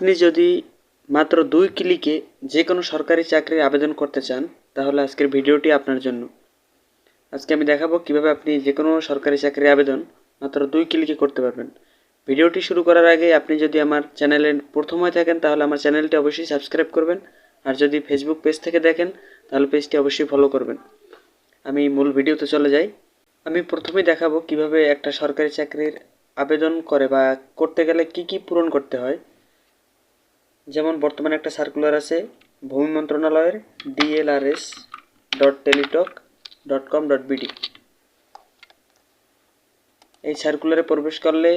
আপনি যদি মাত্র দুই ক্লিকে যে কোনো সরকারি চাকরির আবেদন করতে চান, তাহলে আজকের ভিডিওটি আপনার জন্য। আজকে আমি দেখাবো কীভাবে আপনি যে কোনো সরকারি চাকরির আবেদন মাত্র দুই ক্লিকে করতে পারবেন। ভিডিওটি শুরু করার আগে আপনি যদি আমার চ্যানেলে প্রথম হয়ে থাকেন, তাহলে আমার চ্যানেলটি অবশ্যই সাবস্ক্রাইব করবেন। আর যদি ফেসবুক পেজ থেকে দেখেন, তাহলে পেজটি অবশ্যই ফলো করবেন। আমি মূল ভিডিওতে চলে যাই। আমি প্রথমেই দেখাবো কীভাবে একটা সরকারি চাকরির আবেদন করে বা করতে গেলে কি কি পূরণ করতে হয়। যেমন বর্তমানে একটা সার্কুলার আছে, ভূমি মন্ত্রণালয়ের DLRS dot Teletalk dot com dot BD এই সার্কুলারে প্রবেশ করলে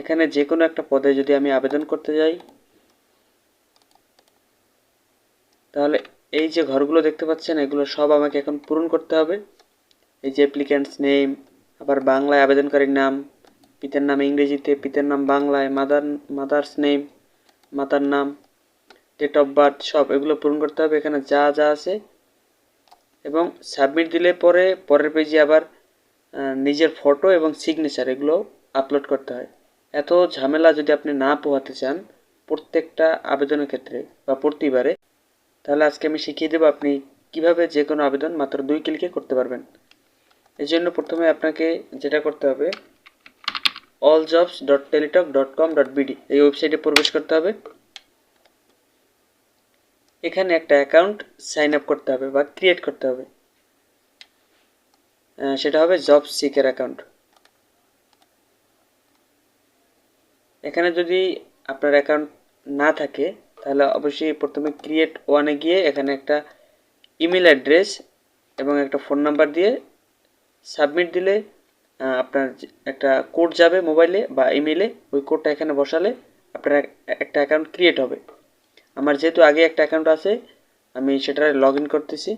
এখানে যে কোনো একটা পদে যদি আমি আবেদন করতে যাই, তাহলে এই যে ঘরগুলো দেখতে পাচ্ছেন, এগুলো সব আমাকে এখন পূরণ করতে হবে। এই যে অ্যাপ্লিক্যান্টস নেম আবার বাংলায় আবেদনকারীর নাম, পিতার নাম ইংরেজিতে, পিতার নাম বাংলায় মাদার মাদার্স নেম মাতার নাম ডেট অফ বার্থ সব এগুলো পূরণ করতে হবে। এখানে যা যা আছে। এবং সাবমিট দিলে পরে, পরের পেজে আবার নিজের ফটো এবং সিগনেচার এগুলো আপলোড করতে হয়। এত ঝামেলা যদি আপনি না পোহাতে চান প্রত্যেকটা আবেদনের ক্ষেত্রে বা প্রতিবারে, তাহলে আজকে আমি শিখিয়ে দেবো আপনি কীভাবে যে কোনো আবেদন মাত্র দুই ক্লিকে করতে পারবেন। এই জন্য প্রথমে আপনাকে যেটা করতে হবে all jobs dot Teletalk dot com dot BD এই ওয়েবসাইটে প্রবেশ করতে হবে। এখানে একটা অ্যাকাউন্ট সাইন আপ করতে হবে বা ক্রিয়েট করতে হবে। সেটা হবে জব সিকের অ্যাকাউন্ট এখানে যদি আপনার অ্যাকাউন্ট না থাকে, তাহলে অবশ্যই প্রথমে ক্রিয়েট ওয়ানে গিয়ে এখানে একটা ইমেল অ্যাড্রেস এবং একটা ফোন নাম্বার দিয়ে সাবমিট দিলে আপনার একটা কোড যাবে মোবাইলে বা ইমেলে ওই কোডটা এখানে বসালে আপনার একটা অ্যাকাউন্ট ক্রিয়েট হবে। আমার যেহেতু আগে একটা অ্যাকাউন্ট আছে, আমি সেটা লগ ইন করতেছি।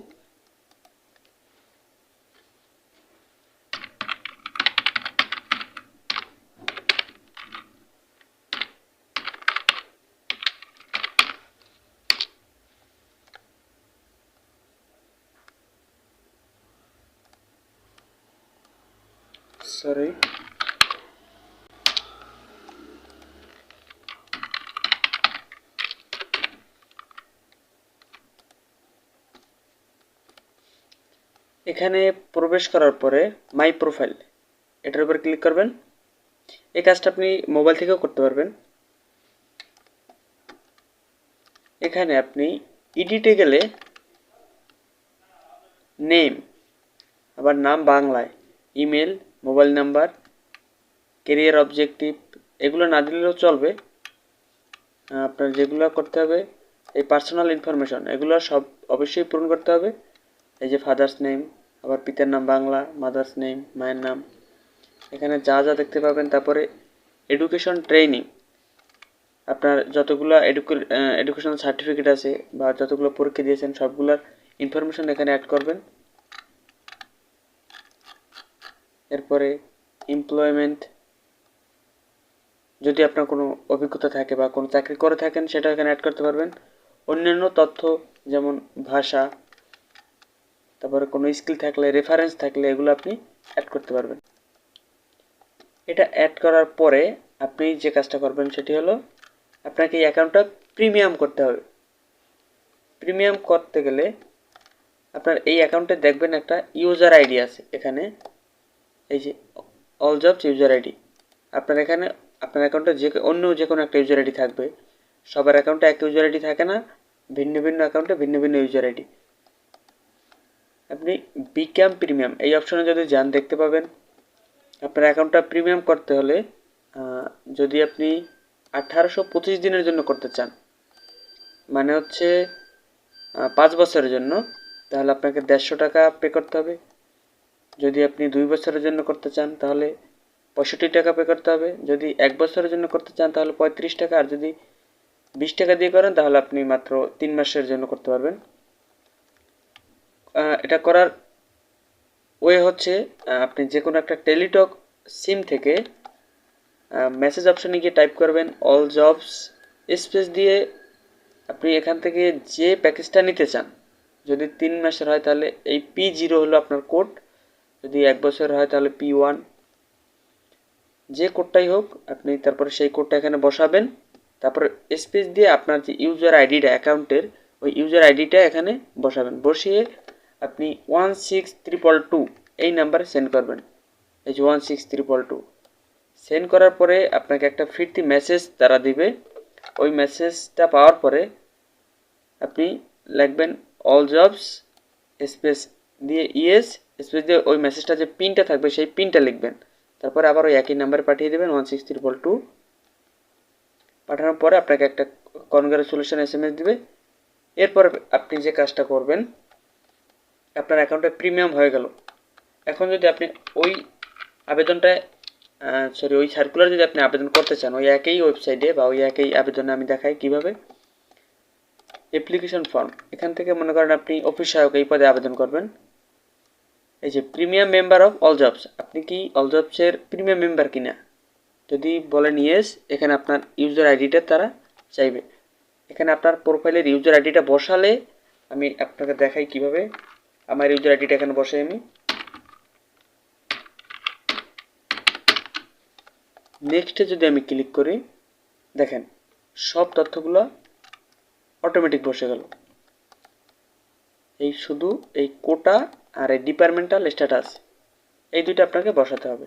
সরি এখানে প্রবেশ করার পরে মাই প্রোফাইল এটার উপর ক্লিক করবেন। এই কাজটা আপনি মোবাইল থেকেও করতে পারবেন। এখানে আপনি ইডিটে গেলে নেম আবার নাম বাংলায় email mobile number career objective এগুলো না দিলেও চলবে। আপনার যেগুলো করতে হবে, এই পার্সোনাল ইনফরমেশন এগুলো সব অবশ্যই পূরণ করতে হবে। এই যে ফাদার্স নেম আবার পিতার নাম বাংলা মাদার্স নেম মায়ের নাম। এখানে যা যা দেখতে পাবেন, তারপরে এডুকেশন ট্রেনিং আপনার যতগুলো এডুকেশনাল সার্টিফিকেট আছে বা যতগুলো পরীক্ষা দিয়েছেন, সবগুলোর ইনফরমেশন এখানে অ্যাড করবেন। এরপরে এমপ্লয়মেন্ট যদি আপনার কোনো অভিজ্ঞতা থাকে বা কোনো চাকরি করে থাকেন, সেটা এখানে অ্যাড করতে পারবেন। অন্যান্য তথ্য যেমন ভাষা, তারপরে কোনো স্কিল থাকলে রেফারেন্স থাকলে, এগুলো আপনি অ্যাড করতে পারবেন। এটা অ্যাড করার পরে আপনি যে কাজটা করবেন, সেটি হলো আপনাকে এই অ্যাকাউন্টটা প্রিমিয়াম করতে হবে। প্রিমিয়াম করতে গেলে আপনার এই অ্যাকাউন্টে দেখবেন একটা ইউজার আইডি আছে। এখানে এই যে অল জবস ইউজার আইডি আপনার এখানে, আপনার অ্যাকাউন্টে যে, অন্য যে কোনো একটা ইউজার আইডি থাকবে। সবার অ্যাকাউন্টে এক ইউজার আইডি থাকে না, ভিন্ন ভিন্ন অ্যাকাউন্টে ভিন্ন ভিন্ন ইউজার আইডি আপনি বিক্যাম প্রিমিয়াম এই অপশনে যদি যান, দেখতে পাবেন, আপনার অ্যাকাউন্টটা প্রিমিয়াম করতে হলে যদি আপনি আঠারোশো পঁচিশ দিনের জন্য করতে চান মানে হচ্ছে পাঁচ বছরের জন্য, তাহলে আপনাকে দেড়শো টাকা পে করতে হবে। যদি আপনি দুই বছরের জন্য করতে চান, তাহলে পঁয়ষট্টি টাকা পে করতে হবে। যদি এক বছরের জন্য করতে চান, তাহলে পঁয়ত্রিশ টাকা। আর যদি বিশ টাকা দিয়ে করেন, তাহলে আপনি মাত্র তিন মাসের জন্য করতে পারবেন। এটা করার ওয়ে হচ্ছে আপনি যে কোনো একটা টেলিটক সিম থেকে মেসেজ অপশানে গিয়ে টাইপ করবেন অল জবস স্পেস দিয়ে আপনি এখান থেকে যে প্যাকেজটা নিতে চান, যদি তিন মাসের হয়, তাহলে এই পি জিরো হলো আপনার কোড যদি এক বছর হয় তাহলে পি ওয়ান যে কোডটাই হোক, আপনি তারপরে সেই কোডটা এখানে বসাবেন। তারপর স্পেস দিয়ে আপনার যে ইউজার আইডিটা অ্যাকাউন্টের ওই ইউজার আইডিটা এখানে বসাবেন। বসিয়ে আপনি ওয়ান সিক্স ত্রিপল টু এই নাম্বারে সেন্ড করবেন। এই যে one six triple two send করার পরে আপনাকে একটা ফিরতি মেসেজ তারা দিবে। ওই মেসেজটা পাওয়ার পরে আপনি লিখবেন অল জবস স্পেস দিয়ে ইএস স্পেস দিয়ে ওই মেসেজটা যে পিনটা থাকবে, সেই পিনটা লিখবেন। তারপরে আবার ওই একই নাম্বারে পাঠিয়ে দেবেন one six three triple two পাঠানোর পরে আপনাকে একটা কনগ্রাচুলেশন এস এম এস দেবে। এরপর আপনি যে কাজটা করবেন, আপনার অ্যাকাউন্টে প্রিমিয়াম হয়ে গেল। এখন যদি আপনি ওই আবেদনটা সরি ওই সার্কুলার যদি আপনি আবেদন করতে চান, ওই একই ওয়েবসাইটে বা ওই একই আবেদনে আমি দেখাই কীভাবে। অ্যাপ্লিকেশন ফর্ম এখান থেকে মনে করেন আপনি অফিস সহায়ক এই পদে আবেদন করবেন। এই যে premium member of all jobs আপনি কি অল জবসের প্রিমিয়াম মেম্বার কিনা? যদি বলেন ইয়েস এখানে আপনার ইউজার আইডিটা তারা চাইবে। এখানে আপনার প্রোফাইলের ইউজার আইডিটা বসালে আমি আপনাকে দেখাই কীভাবে আমার ইউজার আইডিটা এখানে বসাই আমি। নেক্সটে যদি আমি ক্লিক করি, দেখেন, সব তথ্যগুলো অটোমেটিক বসে গেল। এই শুধু এই কোটা আর এই ডিপার্টমেন্টাল স্ট্যাটাস এই দুইটা আপনাকে বসাতে হবে।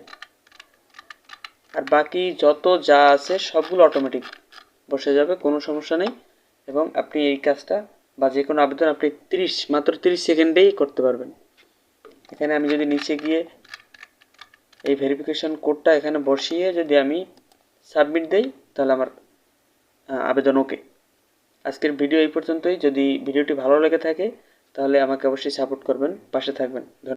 আর বাকি যত যা আছে সবগুলো অটোমেটিক বসে যাবে, কোনো সমস্যা নেই। এবং আপনি এই কাজটা বা যে কোনো আবেদন আপনি তিরিশ, মাত্র তিরিশ সেকেন্ডেই করতে পারবেন। এখানে আমি যদি নিচে গিয়ে এই ভেরিফিকেশন কোডটা এখানে বসিয়ে যদি আমি সাবমিট দেই, তাহলে আমার আবেদন ওকে আজকের ভিডিও এই পর্যন্তই। যদি ভিডিওটি ভালো লেগে থাকে তাহলে আমাকে অবশ্যই সাপোর্ট করবেন পাশে থাকবেন।